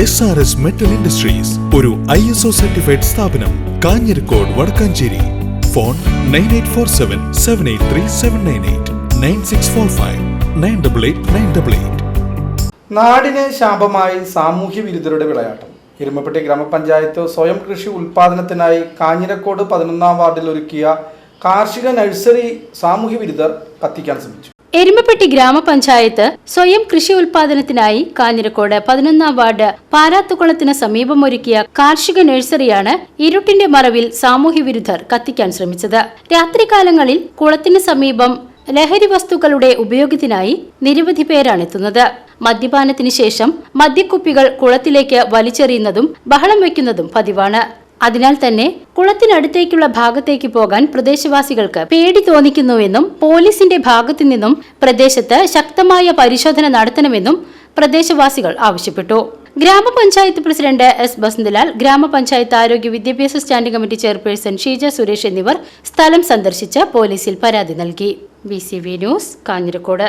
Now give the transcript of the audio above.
S R S metal industries ഒരു I S O certified സ്ഥാപനം Kanjirakode Vadakkanchery. Phone nine eight four seven seven eight three seven nine eight nine six four five nine double eight nine double eight നാടിന് ശാപമായി സാമൂഹ്യ വിരുദ്ധരുടെ വിളയാട്ടം. എരുമപ്പെട്ടി ഗ്രാമപഞ്ചായത്ത് സ്വയം കൃഷി ഉൽപാദനത്തിനായി കാഞ്ഞിരക്കോട് പതിനൊന്നാം വാർഡിൽ ഒരുക്കിയ കാർഷിക നഴ്സറി സാമൂഹ്യ വിരുദ്ധർ കത്തിക്കാൻ ശ്രമിച്ചു. എരുമപ്പെട്ടി ഗ്രാമപഞ്ചായത്ത് സ്വയം കൃഷി ഉൽപാദനത്തിനായി കാഞ്ഞിരക്കോട് പതിനൊന്നാം വാർഡ് പാരാത്തുകുളത്തിന് സമീപമൊരുക്കിയ കാർഷിക നഴ്സറിയാണ് ഇരുട്ടിന്റെ മറവിൽ സാമൂഹ്യ വിരുദ്ധർ കത്തിക്കാൻ ശ്രമിച്ചത്. രാത്രികാലങ്ങളിൽ കുളത്തിന് സമീപം ലഹരി വസ്തുക്കളുടെ ഉപയോഗത്തിനായി നിരവധി പേരാണ് എത്തുന്നത് മദ്യപാനത്തിന് ശേഷം മദ്യക്കുപ്പികൾ കുളത്തിലേക്ക് വലിച്ചെറിയുന്നതും ബഹളം വയ്ക്കുന്നതും പതിവാണ്. അതിനാൽ തന്നെ കുളത്തിനടുത്തേക്കുള്ള ഭാഗത്തേക്ക് പോകാൻ പ്രദേശവാസികൾക്ക് പേടി തോന്നിക്കുന്നുവെന്നും പോലീസിന്റെ ഭാഗത്തു നിന്നും പ്രദേശത്ത് ശക്തമായ പരിശോധന നടത്തണമെന്നും പ്രദേശവാസികൾ ആവശ്യപ്പെട്ടു. ഗ്രാമപഞ്ചായത്ത് പ്രസിഡന്റ് എസ് ബസന്തലാൽ ഗ്രാമപഞ്ചായത്ത് ആരോഗ്യ വിദ്യാഭ്യാസ standing committee chairperson Sheeja Suresh എന്നിവർ സ്ഥലം സന്ദർശിച്ച് പോലീസിൽ പരാതി നൽകി. B news Kanjirakode.